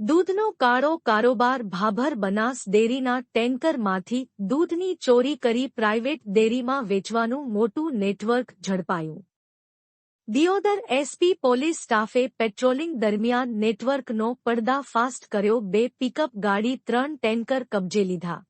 દૂધનો કાળો કારોબાર ભાભર બનાસ ડેરીના ટેન્કરમાંથી દૂધની ચોરી કરી પ્રાઇવેટ ડેરીમાં વેચવાનું મોટું નેટવર્ક ઝડપાયું. દિયોદર એસપી પોલીસ સ્ટાફે પેટ્રોલિંગ દરમિયાન નેટવર્કનો પડદાફાસ્ટ કર્યો, બે પિકઅપ ગાડી, ત્રણ ટેન્કર કબજે લીધા.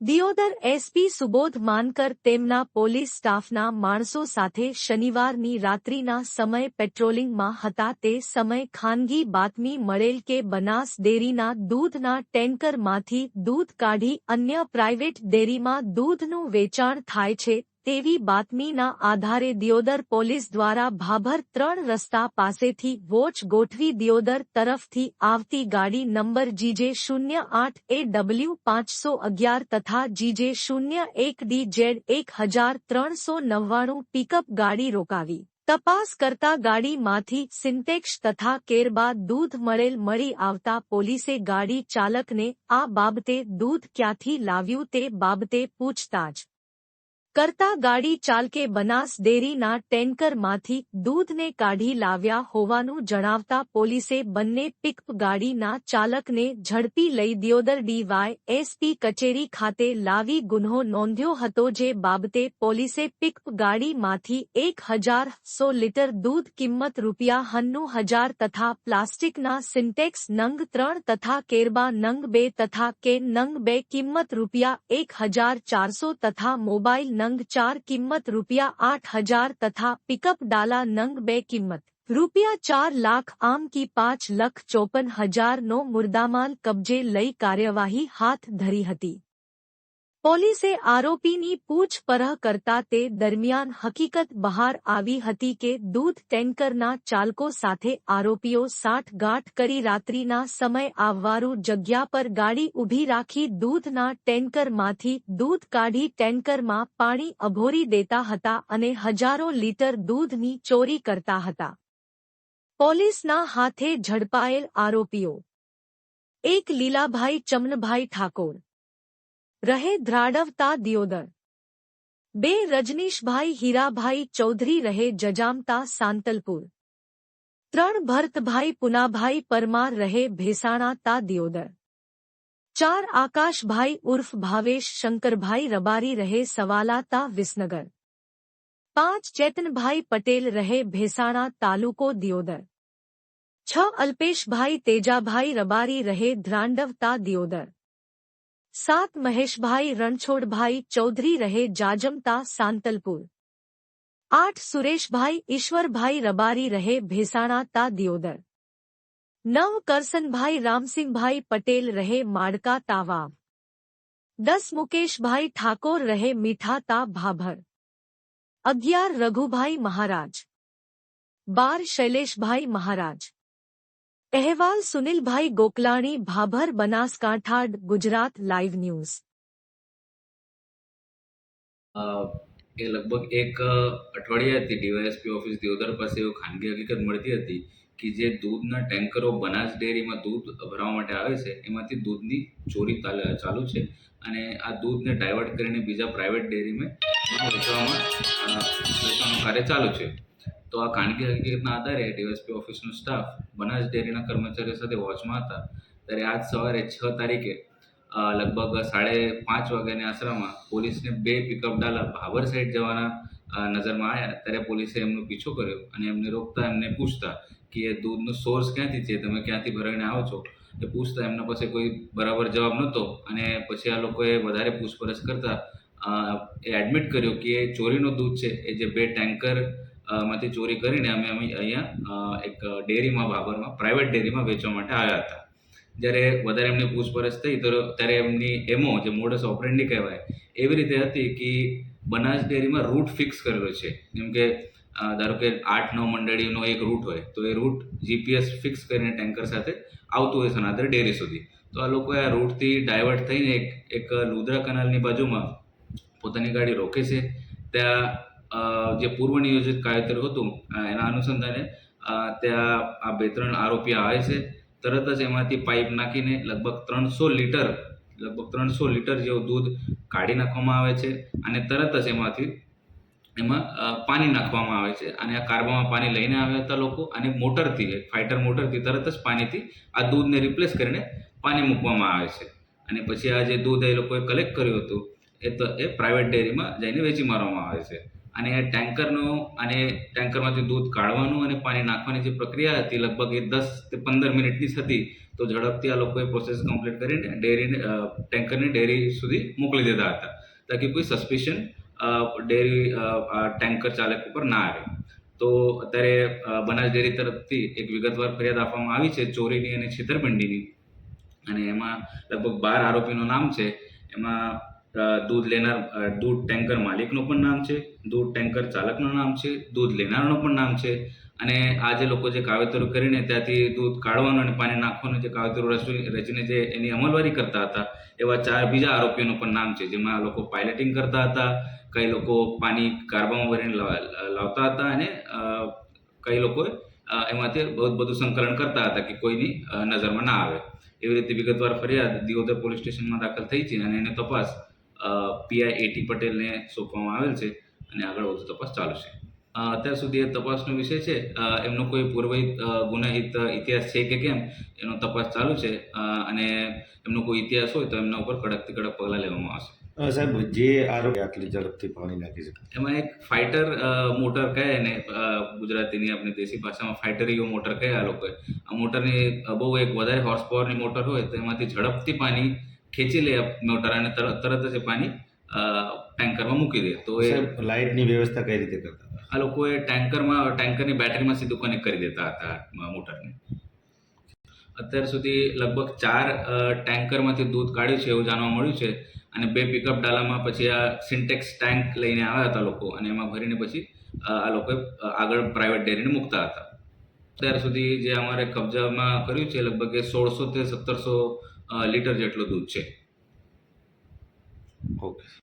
દિયોદર એસપી સુબોધ માનકર તેમના પોલીસ સ્ટાફના માણસો સાથે શનિવારની રાત્રિના સમય પેટ્રોલિંગમાં હતા. તે સમય ખાનગી બાતમી મળેલ કે બનાસ ડેરીના દૂધના ટેન્કરમાંથી દૂધ કાઢી અન્ય પ્રાઇવેટ ડેરીમાં દૂધનું વેચાણ થાય છે. તેવી બાતમીના આધારે દિયોદર પોલીસ દ્વારા ભાભર ત્રણ રસ્તા પાસેથી વોચ ગોઠવી દિયોદર તરફથી આવતી ગાડી નંબર જીજે શૂન્ય આઠ એ ડબલ્યુ પાંચસો અગિયાર તથા જીજે શૂન્ય એક ડી જેડ એક હજાર ત્રણસો નવ્વાણું પિકઅપ ગાડી રોકાવી. તપાસ કરતા ગાડીમાંથી સિન્ટેક્સ તથા કેરબા દૂધ મળેલ મળી આવતા પોલીસે ગાડી ચાલકને આ બાબતે દૂધ ક્યાંથી લાવ્યું તે બાબતે પૂછતાછ. કરતા ગાડી ચાલકે બનાસ ડેરીના ટેન્કરમાંથી દૂધને કાઢી લાવ્યા હોવાનું જણાવતા પોલીસે બંને પિકઅપ ગાડીના ચાલકને ઝડપી લઈ દિયોદર ડીવાય એસપી કચેરી ખાતે લાવી ગુન્હો નોંધ્યો હતો જે બાબતે પોલીસે પિકઅપ ગાડીમાંથી એક હજાર સો લીટર દૂધ કિંમત રૂપિયા હન્નું હજાર તથા પ્લાસ્ટિકના સિન્ટેક્સ નંગ ત્રણ તથા કેરબા નંગ બે તથા કે નંગ બે કિંમત રૂપિયા એક હજાર ચારસો તથા મોબાઈલ નંગ ચાર કિંમત રૂપિયા આઠ હજાર તથા પિકઅપ ડાલા નંગ બે કિંમત રૂપિયા ચાર લાખ આમ કી પાંચ લખ ચોપન હજારનો મુર્દામાલ કબજે લઈ કાર્યવાહી હાથ ધરી હતી પોલીસે આરોપીની પૂછપરછ કરતા તે દરમિયાન હકીકત બહાર આવી હતી કે દૂધ ટેન્કરના ચાલકો સાથે આરોપીઓ સાઠગાંઠ કરી રાત્રિના સમય આવવારું જગ્યા પર ગાડી ઊભી રાખી દૂધના ટેન્કરમાંથી દૂધ કાઢી ટેન્કરમાં પાણી અભોરી દેતા હતા અને હજારો લીટર દૂધની ચોરી કરતા હતા. પોલીસના હાથે ઝડપાયેલ આરોપીઓ. એક લીલાભાઈ ચમનભાઈ ઠાકોર. રહે દ્રાડવતા દિયોદર બે રજનીશભાઈ હીરાભાઈ ચૌધરી રહે જજામતા સાંતલપુર ત્રણ ભરતભાઈ પુનાભાઈ પરમાર રહે ભેસાણા તા દિયોદર ચાર આકાશભાઈ ઉર્ફ ભાવેશ શંકરભાઈ રબારી રહે સવાલા તા વિસનગર પાંચ ચેતનભાઈ પટેલ રહે ભેસાણા તાલુકો દિયોદર છ અલ્પેશભાઈ તેજાભાઈ રબારી રહે ધ્રાંડવતા દિયોદર सात महेश भाई, रणछोड़ भाई, चौधरी रहे जाजमता, सांतलपुर। आठ सुरेशाई ईश्वर भाई, रबारी रहे भेसाणा ता दियोदर। नव सिंह भाई पटेल रहे माड़का तावा दस मुकेश भाई, ठाकोर रहे मीठा ता भाभर। अग्यार रघुभाई महाराज। बार शैलेशभाई महाराज। અહેવાલ સુનિલભાઈ ગોકલાણી, ભાભર બનાસકાંઠા ગુજરાત લાઈવ ન્યૂઝ એ લગભગ એક અઠવાડિયાથી ડીવાયએસપી ઓફિસ દિયોદર પાસે એવું ખાનગી હકીકત મળતી હતી કે જે દૂધના ટેન્કરો બનાસ ડેરીમાં દૂધ ભરવા માટે આવે છે, એમાંથી દૂધની ચોરી ચાલુ છે અને આ દૂધને ડાયવર્ટ કરીને બીજા પ્રાઇવેટ ડેરીમાં વેચવામાં વેચવાનું કાર્ય ચાલુ છે. તો આ ખાનગી હકીકતના આધારે ડીએસપી ઓફિસનો સ્ટાફ બનાસ ડેરીના કર્મચારીઓ સાથે વોચમાં હતા. ત્યારે આજ સવારે છ તારીખે લગભગ સાડે પાંચ વાગ્યાની આશરામાં પોલીસને બે પિકઅપ ડાલા ભાવર સાઈડ જવાના નજરમાં આવ્યા. ત્યારે પોલીસે એમનો પીછો કર્યો અને એમને રોકતા એમને પૂછતા કે એ દૂધનો સોર્સ ક્યાંથી છે? તમે ક્યાંથી ભરાઈને આવો છો? એ પૂછતા એમના પાસે કોઈ બરાબર જવાબ નહોતો અને પછી આ લોકોએ વધારે પૂછપરછ કરતા એ એડમિટ કર્યો કે એ ચોરીનો દૂધ છે. એ જે બે ટેન્કર માંથી ચોરી કરીને અમે અમે અહીંયા એક ડેરીમાં બાબરમાં, પ્રાઇવેટ ડેરીમાં વેચવા માટે આવ્યા હતા. જ્યારે વધારે એમની પૂછપરછ થઈ, તો ત્યારે એમની એમો, જે મોડસ ઓપરેન્ડી કહેવાય, એવી રીતે હતી કે બનાસ ડેરીમાં રૂટ ફિક્સ કરેલો છે. જેમ કે ધારો કે આઠ, નવ મંડળીનો એક રૂટ હોય, તો એ રૂટ જીપીએસ ફિક્સ કરીને ટેન્કર સાથે આવતું હોય સનાતર ડેરી સુધી. તો આ લોકોએ આ રૂટથી ડાયવર્ટ થઈને એક એક લુદ્રા કનાલની બાજુમાં પોતાની ગાડી રોકે છે. ત્યાં જે પૂર્વ નિયોજિત કાયદેતર હતું એના અનુસંધાને ત્યાં આ બે ત્રણ આરોપી આવે છે. તરત જ એમાંથી પાઇપ નાખીને લગભગ ત્રણસો લીટર, લગભગ ત્રણસો લીટર જેવું દૂધ કાઢી નાખવામાં આવે છે અને તરત જ એમાંથી એમાં પાણી નાખવામાં આવે છે. અને આ કાર્બામાં પાણી લઈને આવ્યા હતા લોકો અને મોટરથી ફાઇટર મોટરથી તરત જ પાણીથી આ દૂધને રિપ્લેસ કરીને પાણી મૂકવામાં આવે છે. અને પછી આ જે દૂધ એ લોકોએ કલેક્ટ કર્યું હતું, એ તો એ પ્રાઇવેટ ડેરીમાં જઈને વેચી મારવામાં આવે છે. અને ટેન્કરનું અને ટેન્કરમાંથી દૂધ કાઢવાનું અને પાણી નાખવાની જે પ્રક્રિયા હતી, લગભગ એ દસ તે પંદર મિનિટની હતી, તો ઝડપથી આ લોકોએ પ્રોસેસ કમ્પ્લીટ કરીને ડેરીને ટેન્કરની ડેરી સુધી મોકલી દીધા હતા, તાકી કોઈ સસ્પિશન ડેરી ટેન્કર ચાલક ઉપર ના આવે. તો અત્યારે બનાસ ડેરી તરફથી એક વિગતવાર ફરિયાદ આપવામાં આવી છે, ચોરીની અને છેતરપિંડીની. અને એમાં લગભગ બાર આરોપીનું નામ છે, એમાં દૂધ લેનાર દૂધ ટેન્કર માલિકનું પણ નામ છે, દૂધ ટેન્કર ચાલકનું નામ છે, દૂધ લેનારનું પણ નામ છે અને આ જે લોકો જે કાવતરું કરીને ત્યાંથી દૂધ કાઢવાનું અને પાણી નાખવાનું જે કાવતરું રચી રચીને જે એની અમલવારી કરતા હતા, એવા ચાર બીજા આરોપીઓનું પણ નામ છે, જેમાં લોકો પાયલટિંગ કરતા હતા, કઈ લોકો પાણી કાર્બામાં ભરીને લાવ- લાવતા હતા અને કઈ લોકો એમાંથી બહુ બધું સંકલન કરતા હતા કે કોઈની નજરમાં ના આવે. એવી રીતે વિગતવાર ફરિયાદ દિયોદર પોલીસ સ્ટેશનમાં દાખલ થઈ છે અને એની તપાસ પીઆઈ એટી પટેલને સોંપવામાં આવેલ છે અને આગળ વધુ તપાસ ચાલુ છે. અત્યાર સુધી એ તપાસનો વિષય છે. એમનો કોઈ પૂર્વહિત ગુનાહિત ઇતિહાસ છે કે કેમ એનો તપાસ ચાલુ છે. અને એમનો કોઈ ઇતિહાસ હોય તો એમના ઉપર કડકથી કડક પગલાં લેવામાં આવશે. સાહેબ જે આરોગ્ય આટલી ઝડપથી પાણી નાખી શકે? એમાં એક ફાઇટર મોટર કહે ને ગુજરાતીની આપણી દેશી ભાષામાં ફાઇટરીઓ મોટર કહે આ લોકોએ. આ મોટરની બહુ એક વધારે હોર્સ પાવરની મોટર હોય તો એમાંથી ઝડપથી પાણી ખેંચી લે મોટર અને તરત જ એ પાણી ટેન્કરમાં મૂકી દે. તો એ લાઇટની વ્યવસ્થા કઈ રીતે કરતા આ લોકોએ ટેન્કરમાં ટેન્કરની બેટરીમાં સીધું કનેક્ટ કરી દેતા હતા મોટરને. અત્યાર સુધી લગભગ ચાર ટેન્કરમાંથી દૂધ કાઢ્યું છે એવું જાણવા મળ્યું છે અને બે પિકઅપ ડાલામાં પછી આ સિન્ટેક્સ ટેન્ક લઈને આવ્યા હતા લોકો અને એમાં ભરીને પછી આ લોકોએ આગળ પ્રાઇવેટ ડેરીને મૂકતા હતા. અત્યાર સુધી જે અમારે કબજામાં કર્યું છે લગભગ સોળસો થી સત્તરસો લીટર જેટલું દૂધ છે. ઓકે.